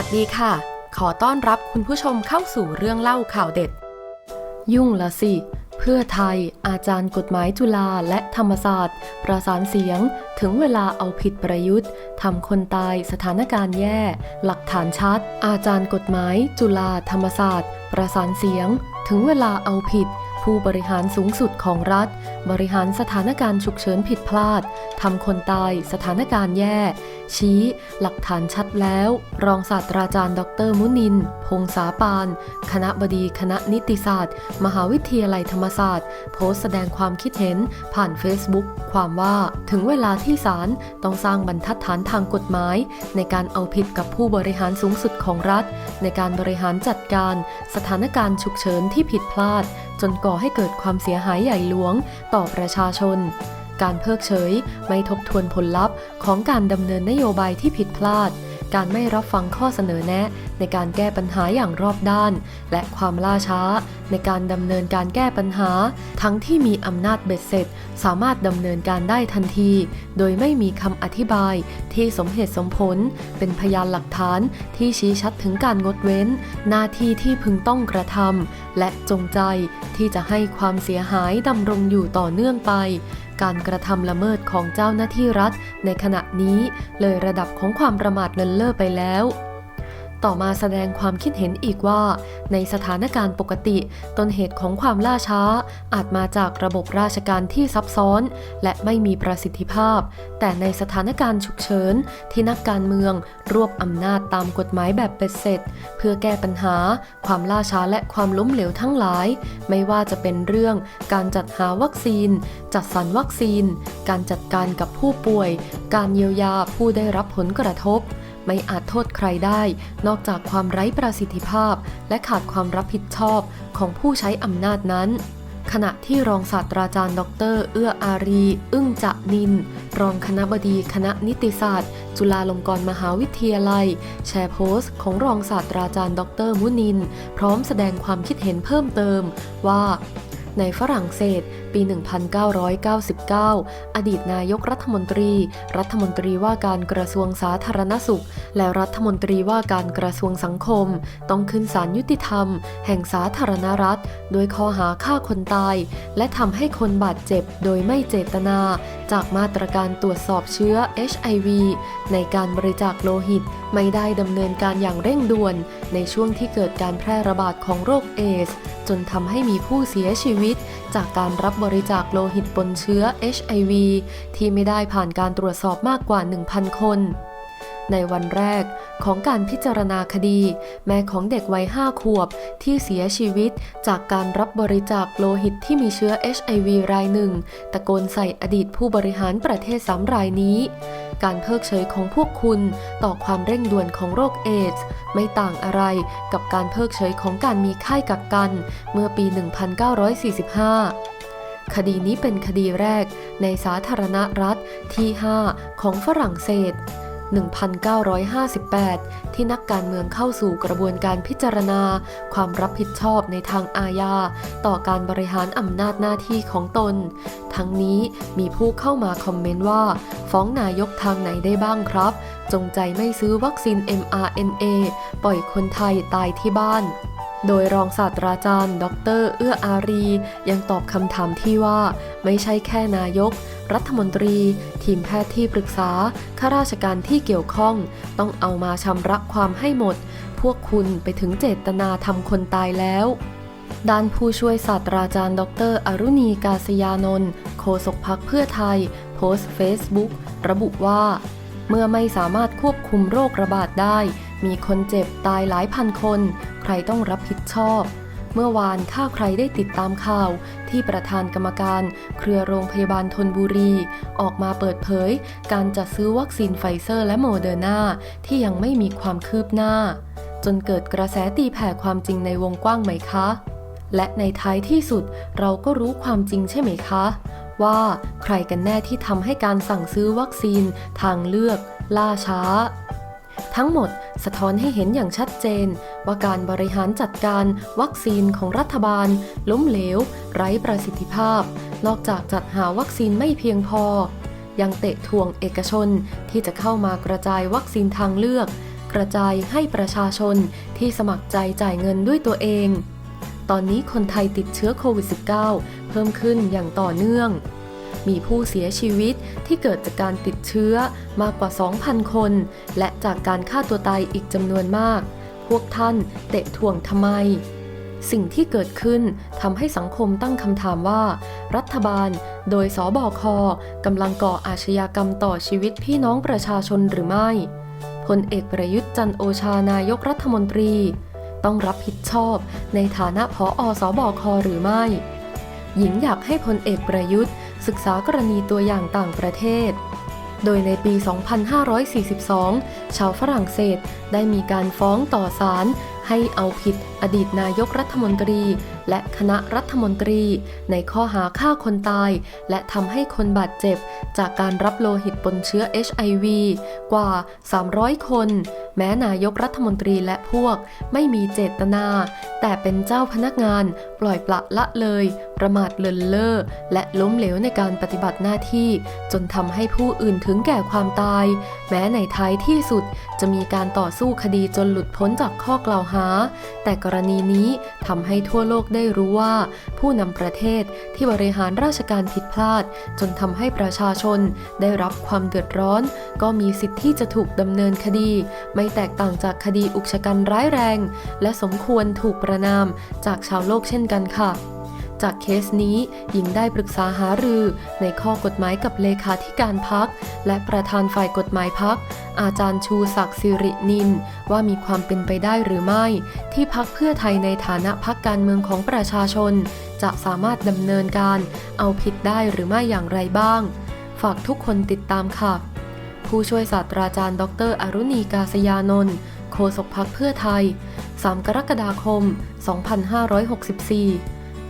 วัสดีค่ะ ขอต้อนรับคุณผู้ชมเข้าสู่เรื่องเล่าข่าวเด็ด ยุ่งละสิ เพื่อไทย อาจารย์กฎหมายจุฬาและธรรมศาสตร์ ประสานเสียง ถึงเวลาเอาผิดประยุทธ์ทำคนตายสถานการณ์แย่ หลักฐานชัด อาจารย์กฎหมาย จุฬาธรรมศาสตร์ ประสานเสียง ถึงเวลาเอาผิด ผู้บริหารสูงสุดของรัฐ บริหารสถานการณ์ฉุกเฉินผิดพลาดทำคนตายสถานการณ์แย่ ชี้ หลักฐานชัดแล้ว รองศาสตราจารย์ ดรมุนิน พงษาปาน คณะบดีคณะนิติศาสตร์ มหาวิทยาลัยธรรมศาสตร์ โพสต์แสดงความคิดเห็นผ่าน Facebook ความว่าถึงเวลาที่ศาลต้องสร้างบรรทัดฐานทางกฎหมาย ในการเอาผิดกับผู้บริหารสูงสุดของรัฐ ในการบริหารจัดการ สถานการณ์ฉุกเฉินที่ผิดพลาด จนก่อให้เกิดความเสียหายใหญ่หลวงต่อประชาชน การเพิกเฉยไม่ทบทวนผลลัพธ์ของการดำเนินนโยบายที่ผิดพลาด การไม่รับฟังข้อเสนอแนะ ในการแก้ปัญหาอย่างรอบด้าน และความล่าช้า ในการดำเนินการแก้ปัญหา ทั้งที่มีอำนาจเบ็ดเสร็จ สามารถดำเนินการได้ทันที โดยไม่มีคำอธิบายที่สมเหตุสมผล เป็นพยานหลักฐานที่ชี้ชัดถึงการงดเว้น หน้าที่ที่พึงต้องกระทำและจงใจที่จะให้ความเสียหายดำรงอยู่ต่อเนื่องไป การกระทำละเมิดของเจ้าหน้าที่รัฐ ในขณะนี้เลยระดับของความประมาทเลินเล่อไปแล้ว ต่อมาแสดงความคิดเห็นอีกว่า ในสถานการณ์ปกติ ต้นเหตุของความล่าช้า อาจมาจากระบบราชการที่ซับซ้อน และไม่มีประสิทธิภาพ แต่ในสถานการณ์ฉุกเฉินที่นักการเมืองรวบอำนาจตามกฎหมายแบบเป็ดเสร็จ เพื่อแก้ปัญหา ความล่าช้าและความล้มเหลวทั้งหลาย ไม่ว่าจะเป็นเรื่องการจัดหาวัคซีน จัดสรรวัคซีน การจัดการกับผู้ป่วย การเยียวยาผู้ได้รับผลกระทบ ไม่อาจโทษใครได้ นอกจากความไร้ประสิทธิภาพ และขาดความรับผิดชอบของผู้ใช้อำนาจนั้น ขณะที่รองศาสตราจารย์ดอกเตอรเอื้ออารี อึ้งจะนิน รองคณะบดีคณะนิติศาสตร์ จุฬาลงกรณ์มหาวิทยาลัย แชร์โพสต์ของรองศาสตราจารย์ดอกเตอรมุนิน พร้อมแสดงความคิดเห็นเพิ่มเติมว่า ในฝรั่งเศส ปี 1999 อดีตนายกรัฐมนตรี รัฐมนตรีว่าการกระทรวงสาธารณสุข และรัฐมนตรีว่าการกระทรวงสังคม ต้องขึ้นศาลยุติธรรม แห่งสาธารณรัฐ โดยข้อหาฆ่าคนตาย และทำให้คนบาดเจ็บโดยไม่เจตนา จากมาตรการตรวจสอบเชื้อ HIV ในการบริจาคโลหิตไม่ได้ดำเนินการอย่างเร่งด่วน ในช่วงที่เกิดการแพร่ระบาดของโรคเอส จนทำให้มีผู้เสียชีวิตจากการรับบริจาคโลหิตปนเชื้อ HIV ที่ไม่ได้ผ่านการตรวจสอบมากกว่า 1,000 คน ในวันแรกของการพิจารณาคดี แม่ของเด็กวัย5ขวบที่เสียชีวิตจากการรับบริจาคโลหิตที่มีเชื้อ HIV รายหนึ่ง ตะโกนใส่อดีตผู้บริหารประเทศสามรายนี้ การเพิกเฉยของพวกคุณต่อความเร่งด่วนของโรคเอดส์ไม่ต่างอะไรกับการเพิกเฉยของการมีค่ายกักกัน เมื่อปี 1945คดีนี้เป็นคดีแรกในสาธารณรัฐที่ 5 ของฝรั่งเศส 1958 ที่นักการเมืองเข้าสู่กระบวนการพิจารณา ความรับผิดชอบในทางอาญาต่อการบริหารอำนาจหน้าที่ของตน ทั้งนี้มีผู้เข้ามาคอมเมนต์ว่า ฟ้องนายกทางไหนได้บ้างครับ จงใจไม่ซื้อวัคซีน mRNA ปล่อยคนไทยตายที่บ้านโดยรองศาสตราจารย์ ดร เอื้ออารี ยังตอบคำถามที่ว่า ไม่ใช่แค่นายก รัฐมนตรี ทีมแพทย์ที่ปรึกษาข้าราชการที่เกี่ยวข้อง ต้องเอามาชำระความให้หมด พวกคุณไปถึงเจตนาทำคนตายแล้วด้านผู้ช่วยศาสตราจารย์ ดร อรุณีกาศยานนท์โฆษกพักเพื่อไทย โพสต์เฟซบุ๊กระบุว่า เมื่อไม่สามารถควบคุมโรคระบาดได้ มีคนเจ็บตายหลายพันคน ใครต้องรับผิดชอบ เมื่อวานถ้าใครได้ติดตามข่าว ที่ประธานกรรมการ เครือโรงพยาบาลทนบุรี ออกมาเปิดเผย การจัดซื้อวัคซีนไฟเซอร์และโมเดอร์นาที่ยังไม่มีความคืบหน้า จนเกิดกระแสตีแผ่ความจริงในวงกว้างไหมคะ และในท้ายที่สุดเราก็รู้ความจริงใช่ไหมคะ ว่าใครกันแน่ที่ทำให้การสั่งซื้อวัคซีนทางเลือก ล่าช้า ทั้งหมดสะท้อนให้เห็นอย่างชัดเจน ว่าการบริหารจัดการวัคซีนของรัฐบาล ล้มเหลว ไร้ประสิทธิภาพ นอกจากจัดหาวัคซีนไม่เพียงพอ ยังเตะทวงเอกชนที่จะเข้ามากระจายวัคซีนทางเลือก กระจายให้ประชาชนที่สมัครใจจ่ายเงินด้วยตัวเอง ตอนนี้คนไทยติดเชื้อโควิด -19 เพิ่มขึ้นอย่างต่อเนื่อง มีผู้เสียชีวิตที่เกิดจากการติดเชื้อมากกว่า 2,000 คน และจากการฆ่าตัวตายอีกจำนวนมาก พวกท่านเตะถ่วงทำไม สิ่งที่เกิดขึ้นทำให้สังคมตั้งคำถามว่า รัฐบาล โดยสบคกำลังก่ออาชญากรรมต่อชีวิตพี่น้องประชาชนหรือไม่พลเอกประยุทธ์จันโอชานายกรัฐมนตรี ต้องรับผิดชอบในฐานะผออสบคหรือไม่ หญิงอยากให้พลเอกประยุทธ์ ศึกษากรณีตัวอย่างต่างประเทศ โดยในปี 2542 ชาวฝรั่งเศสได้มีการฟ้องต่อศาลให้เอาผิด อดีตนายกรัฐมนตรี และคณะรัฐมนตรี ในข้อหาฆ่าคนตาย และทำให้คนบาดเจ็บ จากการรับโลหิตปนเชื้อ HIV กว่า 300 คน แม้นายกรัฐมนตรีและพวกไม่มีเจตนา แต่เป็นเจ้าพนักงานปล่อยปละละเลย ประมาทเลินเล่อและล้มเหลวในการปฏิบัติหน้าที่ จนทำให้ผู้อื่นถึงแก่ความตาย แม้ในท้ายที่สุดจะมีการต่อสู้คดีจนหลุดพ้นจากข้อกล่าวหา แต่กรณีนี้ทำให้ทั่วโลกได้รู้ว่า ผู้นำประเทศที่บริหารราชการผิดพลาด จนทำให้ประชาชนได้รับความเดือดร้อน ก็มีสิทธิ์ที่จะถูกดำเนินคดี ไม่แตกต่างจากคดีอุกชะกันร้ายแรง และสมควรถูกประนามจากชาวโลกเช่นกันค่ะ จากเคสนี้หญิงได้ปรึกษาหารือในข้อกฎหมายกับเลขาธิการพัก และประธานฝ่ายกฎหมายพัก อาจารย์ชูศักดิ์สิรินิน ว่ามีความเป็นไปได้หรือไม่ ที่พักเพื่อไทยในฐานะพักการเมืองของประชาชน จะสามารถดำเนินการเอาผิดได้หรือไม่อย่างไรบ้าง ฝากทุกคนติดตามค่ะ ผู้ช่วยศาสตราจารย์ ดร อรุณีกาศยานนท์โฆษกพักเพื่อไทย 3 กรกฎาคม 2564